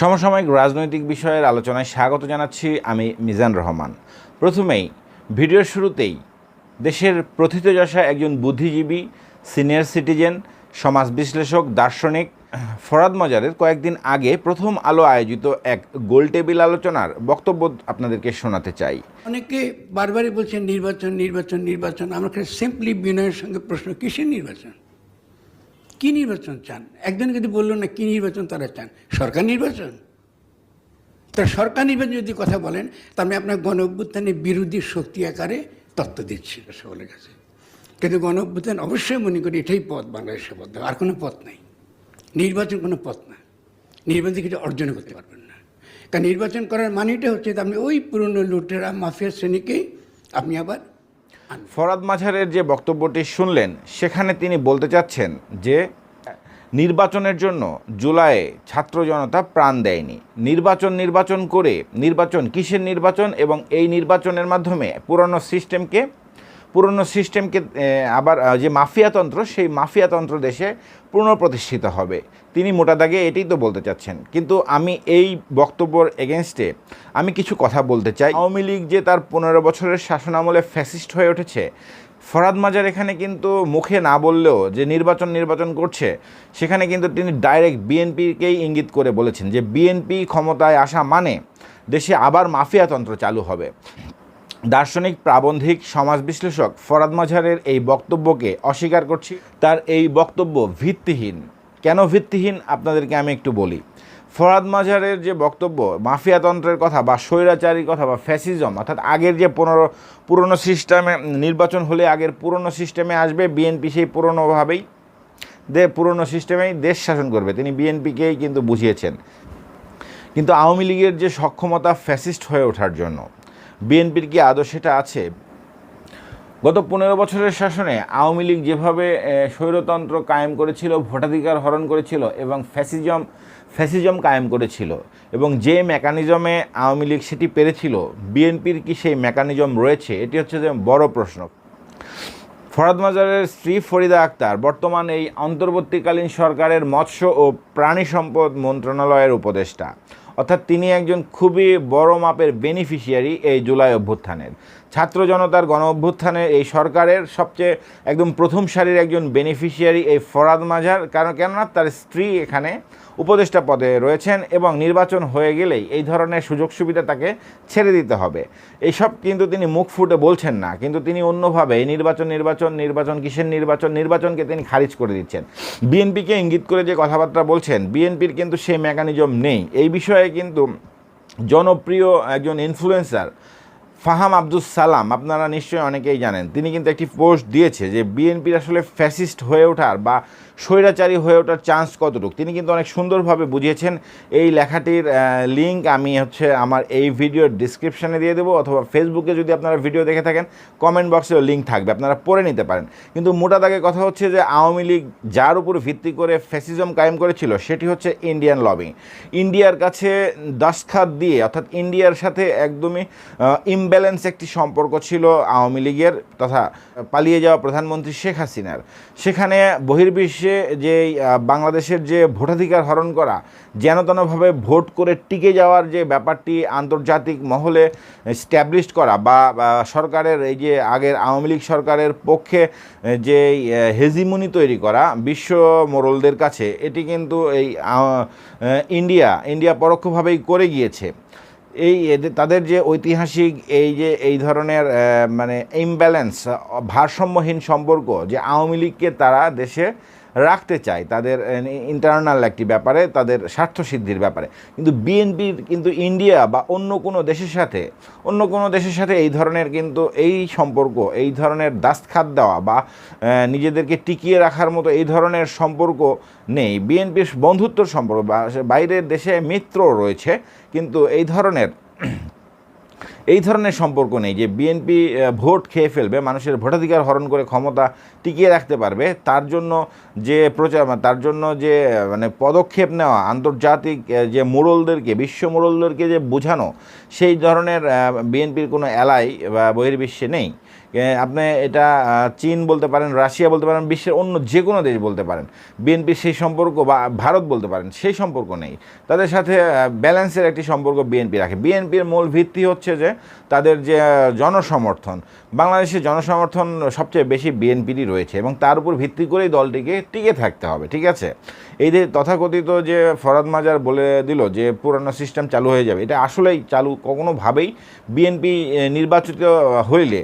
সমসাময়িক রাজনৈতিক বিষয়ের আলোচনায় স্বাগত জানাচ্ছি আমি মিজান রহমান। প্রথমেই, ভিডিওর শুরুতেই, দেশের প্রথিতযশা একজন বুদ্ধিজীবী, সিনিয়র সিটিজেন, সমাজ বিশ্লেষক, দার্শনিক, ফরাদ মজারের কয়েকদিন আগে প্রথম আলো আয়োজিত এক গোল টেবিল আলোচনার বক্তব্য আপনাদেরকে শোনাতে চাই। অনেকে বারবারই বলছেন, নির্বাচন নির্বাচন নির্বাচন। আমাকে সিম্পলি বিনয়ের সঙ্গে প্রশ্ন, কিসের নির্বাচন? কি নির্বাচন চান? একজন যদি বলল, না, কি নির্বাচন তারা চান? সরকার নির্বাচন। তা সরকার নির্বাচন যদি কথা বলেন, তার মানে আপনার গণ অভ্যুত্থানের বিরোধী শক্তি আকারে তত্ত্ব দিচ্ছে সকলের কাছে। কিন্তু গণ অভ্যুত্থান অবশ্যই মনে করি এটাই পথ বাংলাদেশের পথ আর কোনো পথ নাই। নির্বাচন কোনো পথ না। নির্বাচন কিছু অর্জন করতে পারবেন না। কারণ নির্বাচন করার মানেটা হচ্ছে আপনি ওই পুরনো লুটেরা, মাফিয়া শ্রেণীকেই আপনি আবার। ফরাদ মাঝারের যে বক্তব্যটি শুনলেন, সেখানে তিনি বলতে চাচ্ছেন যে, নির্বাচনের জন্য জুলাইয়ে ছাত্র জনতা প্রাণ দেয়নি। নির্বাচন নির্বাচন করে, নির্বাচন কিসের নির্বাচন এবং এই নির্বাচনের মাধ্যমে পুরনো সিস্টেমকে পুরনো সিস্টেমকে আবার যে মাফিয়াতন্ত্র সেই মাফিয়াতন্ত্র দেশে পুনঃপ্রতিষ্ঠিত হবে। তিনি মোটা দাগে এটাই তো বলতে চাচ্ছেন। কিন্তু আমি এই বক্তব্যর এগেনস্টে আমি কিছু কথা বলতে চাই। আওয়ামী লীগ যে তার পনেরো বছরের শাসনামলে ফ্যাসিস্ট হয়ে উঠেছে, ফরাদ মাজার এখানে কিন্তু মুখে না বললেও যে নির্বাচন নির্বাচন করছে, সেখানে কিন্তু তিনি ডাইরেক্ট বিএনপিকেই ইঙ্গিত করে বলেছেন যে বিএনপি ক্ষমতায় আসা মানে দেশে আবার মাফিয়াতন্ত্র চালু হবে। দার্শনিক, প্রাবন্ধিক সমাজ বিশ্লেষক ফরাদ মাঝারের এই বক্তব্যকে অস্বীকার করছি। তার এই বক্তব্য ভিত্তিহীন। কেন ভিত্তিহীন? আপনাদেরকে আমি একটু বলি। ফরাদ মাঝারের যে বক্তব্য, মাফিয়াতন্ত্রের কথা বা স্বৈরাচারীর কথা বা ফ্যাসিজম, অর্থাৎ আগের যে পুনরো, পুরনো সিস্টেমে নির্বাচন হলে আগের পুরনো সিস্টেমে আসবে, বিএনপি সেই পুরনোভাবেই দে, পুরনো সিস্টেমেই দেশ শাসন করবে। তিনি বিএনপিকেই কিন্তু বুঝিয়েছেন। কিন্তু আওয়ামী লীগের যে সক্ষমতা ফ্যাসিস্ট হয়ে ওঠার জন্য বিএনপির কি আদৌ সেটা আছে? গত পনেরো বছরের শাসনে আওয়ামী লীগ যেভাবে স্বৈরতন্ত্র কায়েম করেছিল, ভোটাধিকার হরণ করেছিল এবং ফ্যাসিজম ফ্যাসিজম কায়েম করেছিল এবং যে মেকানিজমে আওয়ামী লীগ সেটি পেরেছিল, বিএনপির কি সেই মেকানিজম রয়েছে? এটি হচ্ছে যে বড় প্রশ্ন। ফরাদ মাজারের স্ত্রী ফরিদা আক্তার বর্তমান এই অন্তর্বর্তীকালীন সরকারের মৎস্য ও প্রাণী সম্পদ মন্ত্রণালয়ের উপদেষ্টা। অর্থাৎ তিনি একজন খুবই বড় মাপের বেনিফিশিয়ারি এই জুলাই অভ্যুত্থানের। ছাত্র জনতার গণ অভ্যুত্থানের এই সরকারের সবচেয়ে একদম প্রথম সারির একজন বেনিফিশিয়ারি এই ফরাদ মাঝার কারণ কেননা তার স্ত্রী এখানে উপদেষ্টা পদে রয়েছেন এবং নির্বাচন হয়ে গেলেই এই ধরনের সুযোগ সুবিধা তাকে ছেড়ে দিতে হবে। এইসব কিন্তু তিনি মুখ ফুটে বলছেন না, কিন্তু তিনি অন্যভাবে এই নির্বাচন নির্বাচন নির্বাচন, কিসের নির্বাচন, নির্বাচনকে তিনি খারিজ করে দিচ্ছেন। বিএনপিকে ইঙ্গিত করে যে কথাবার্তা বলছেন, বিএনপির কিন্তু সেই মেকানিজম নেই। এই বিষয়ে কিন্তু জনপ্রিয় একজন ইনফ্লুয়েন্সার ফাহাম আব্দুস সালাম, আপনারা নিশ্চয়ই অনেকেই জানেন, তিনি কিন্তু একটি পোস্ট দিয়েছে যে বিএনপির আসলে ফ্যাসিস্ট হয়ে ওঠার বা স্বৈরাচারী হয়ে ওঠার চান্স কতটুকু? তিনি কিন্তু অনেক সুন্দরভাবে বুঝিয়েছেন। এই লেখাটির লিঙ্ক আমি হচ্ছে আমার এই ভিডিওর ডিসক্রিপশানে দিয়ে দেবো অথবা ফেসবুকে যদি আপনারা ভিডিও দেখে থাকেন কমেন্ট বক্সেও লিঙ্ক থাকবে, আপনারা পড়ে নিতে পারেন। কিন্তু মোটা দাগে কথা হচ্ছে যে, আওয়ামী লীগ যার উপর ভিত্তি করে ফ্যাসিজম কায়েম করেছিল, সেটি হচ্ছে ইন্ডিয়ান লবিং ইন্ডিয়ার কাছে দস্তখাত দিয়ে, অর্থাৎ ইন্ডিয়ার সাথে একদমই ইমব্যালেন্স একটি সম্পর্ক ছিল আওয়ামী লীগের, তথা পালিয়ে যাওয়া প্রধানমন্ত্রী শেখ হাসিনার। সেখানে বহির্বিশ্বে যে বাংলাদেশের যে ভোটাধিকার হরণ করা যেন তেনভাবে ভোট করে টিকে যাওয়ার যে ব্যাপারটি আন্তর্জাতিক মহলে স্ট্যাবলিশড করা বা সরকারের এই যে আগের আওয়ামী লীগ সরকারের পক্ষে যে হেজিমনি তৈরি করা বিশ্ব মোরলদের কাছে, এটি কিন্তু এই ইন্ডিয়া ইন্ডিয়া পরোক্ষভাবেই করে গিয়েছে। এই তাদের যে ঐতিহাসিক এই যে, এই ধরনের মানে ইমব্যালেন্স ভারসাম্যহীন সম্পর্ক, যে আওয়ামী লীগকে তারা দেশে রাখতে চায়, তাদের ইন্টারনাল একটি ব্যাপারে, তাদের স্বার্থ সিদ্ধির ব্যাপারে। কিন্তু বিএনপির কিন্তু ইন্ডিয়া বা অন্য কোনো দেশের সাথে, অন্য কোনো দেশের সাথে এই ধরনের কিন্তু এই সম্পর্ক, এই ধরনের দাস্তখাত দেওয়া বা নিজেদেরকে টিকিয়ে রাখার মতো এই ধরনের সম্পর্ক নেই। বিএনপির বন্ধুত্বর সম্পর্ক বাইরের দেশে মিত্র রয়েছে, কিন্তু এই ধরনের এই ধরনের সম্পর্ক নেই যে বিএনপি ভোট খেয়ে ফেলবে, মানুষের ভোটাধিকার হরণ করে ক্ষমতা টিকিয়ে রাখতে পারবে, তার জন্য যে প্রচার তার জন্য যে মানে পদক্ষেপ নেওয়া, আন্তর্জাতিক যে মোড়লদেরকে, বিশ্ব মোড়লদেরকে যে বোঝানো, সেই ধরনের বিএনপির কোনো এলাই বা বহির্বিশ্বে নেই। আপনি এটা চীন বলতে পারেন, রাশিয়া বলতে পারেন, বিশ্বের অন্য যে কোনো দেশ বলতে পারেন বিএনপির সেই সম্পর্ক বা ভারত বলতে পারেন, সেই সম্পর্ক নেই। তাদের সাথে ব্যালেন্সের একটি সম্পর্ক বিএনপি রাখে। বিএনপির মূল ভিত্তি হচ্ছে যে, তাদের যে জনসমর্থন, বাংলাদেশের জনসমর্থন সবচেয়ে বেশি বিএনপিরই রয়েছে এবং তার উপর ভিত্তি করেই দলটিকে টিকে থাকতে হবে, ঠিক আছে? এই যে তথাকথিত যে ফরাদ মাজার বলে দিল যে, পুরানো সিস্টেম চালু হয়ে যাবে, এটা আসলেই চালু কখনোভাবেই বিএনপি নির্বাচিত হইলে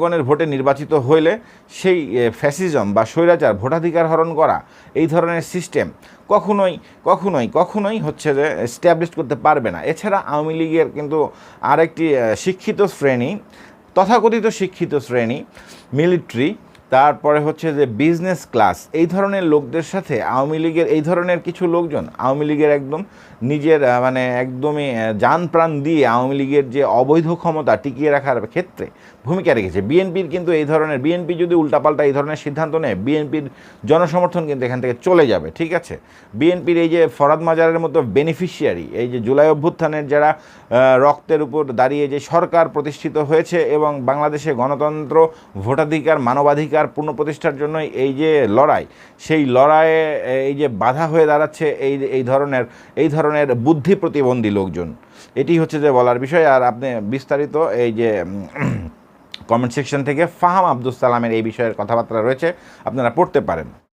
জনগণের ভোটে নির্বাচিত হইলে সেই ফ্যাসিজম বা স্বৈরাচার, ভোটাধিকার হরণ করা এই ধরনের সিস্টেম কখনোই কখনোই কখনোই হচ্ছে যে স্ট্যাবলিশ করতে পারবে না। এছাড়া আওয়ামী লীগের কিন্তু আরেকটি শিক্ষিত শ্রেণি, তথাকথিত শিক্ষিত শ্রেণি মিলিটারি তারপরে হচ্ছে যে বিজনেস ক্লাস এই ধরনের লোকদের সাথে আওয়ামী লীগের এই ধরনের কিছু লোকজন, আওয়ামী লীগের একদম নিজের মানে একদমই যান প্রাণ দিয়ে আওয়ামী লীগের যে অবৈধ ক্ষমতা টিকিয়ে রাখার ক্ষেত্রে ভূমিকা রেখেছে। বিএনপির কিন্তু এই ধরনের, বিএনপি যদি উল্টাপাল্টা এই ধরনের সিদ্ধান্ত নেয়, বিএনপির জনসমর্থন কিন্তু এখান থেকে চলে যাবে, ঠিক আছে? বিএনপির এই যে ফরাদ মাজারের মতো বেনিফিশিয়ারি এই যে জুলাই অভ্যুত্থানের যারা রক্তের উপর দাঁড়িয়ে যে সরকার প্রতিষ্ঠিত হয়েছে এবং বাংলাদেশে গণতন্ত্র, ভোটাধিকার, মানবাধিকার পুনঃপ্রতিষ্ঠার জন্য এই যে লড়াই, সেই লড়াইয়ে, এই যে বাধা হয়ে দাঁড়াচ্ছে, এই এই ধরনের, এই ধরনের বুদ্ধি প্রতিবন্ধী লোকজন। এটি হচ্ছে যে বলার বিষয়, আর আপনি বিস্তারিত এই যে কমেন্ট সেকশন থেকে ফাহাম আব্দুল সালামের এই বিষয়ের কথাবার্তা রয়েছে, আপনারা পড়তে পারেন।